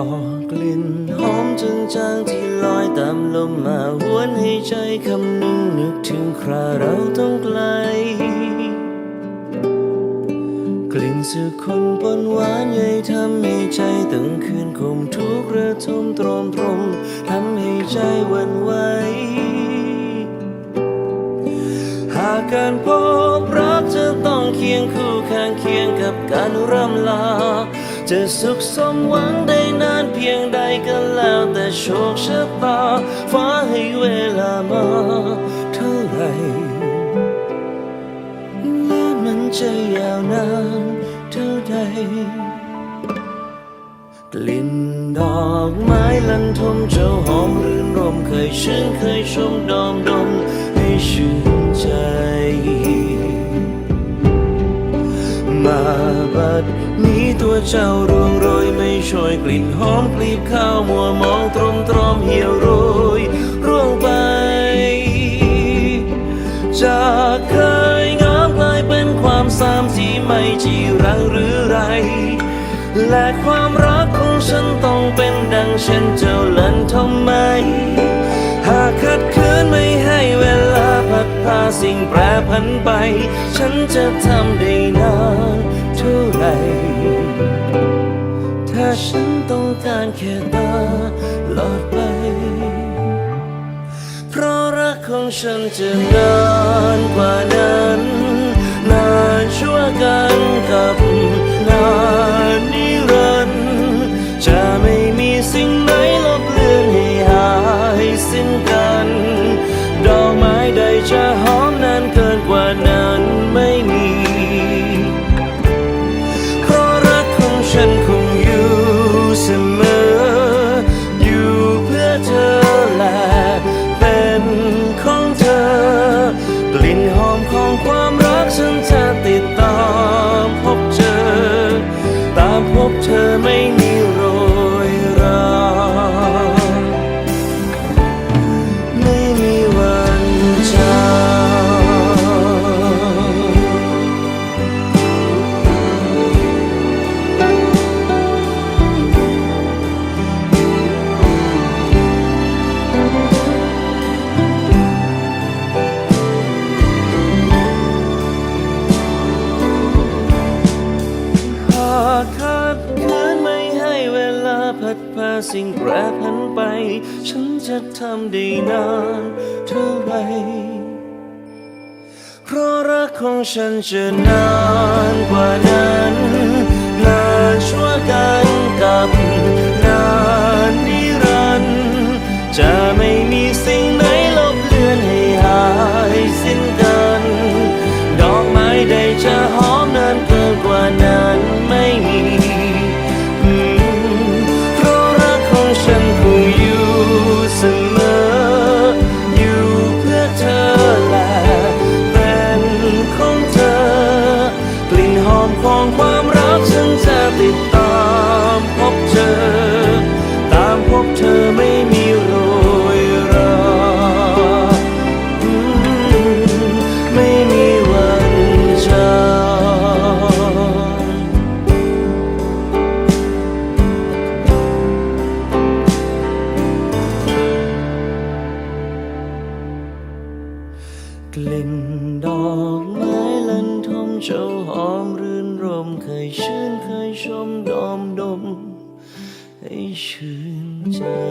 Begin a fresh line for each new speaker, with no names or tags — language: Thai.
อกลิ่นหอมจางๆที่ลอยตามลมมาหวนให้ใจคำนึงนึกถึงคราเราต้องไกล กลิ่นสุขคนปนหวานใหญ่ทำให้ใจตึงคืนคมทุกระทมตรมตรมทำให้ใจวันไหวหากการพบรักจะต้องเคียงคู่ข้างเคียงกับการร่ำลา จะสุขสมหวังได้นานเพียงใดก็แล้วแต่โชคชะตา ฟ้าให้เวลามาเท่าไหร่และมันจะยาวนานเท่าใด กลิ่นดอกไม้ลันทมเจ้าหอมรื่นรมเคยชื่นเคยชมดอมดมให้ชื่น ตัวเจ้าร่วงโรยไม่ช่วยกลิ่นหอมกลีบข้าวมัวมองตรมตรอมเหี่ยวโรยร่วงไป จากเคยงามกลายเป็นความสามที่ไม่จีรังหรือไร และความรักของฉันต้องเป็นดังเช่นเจ้าลันทำไม หากขัดขืนไม่ให้เวลาพัดพาสิ่งแปรผันไป ฉันจะทำได้นานเท่าไหรถ้า ฉันต้องการแค่ตาหลอดไป เพราะรักของฉันจะนานกว่านั้น นานชั่วกันกับ ดพาสิ่งแปรผันไป ฉันจะทำได้นานเท่าไรเพราะรักของฉันจะนานกว่า ลิ่นดอกไม้ลันทมเจ้าหอมรื่นรมเคยชื่นเคยชมดอมดม ให้ชื่นใจ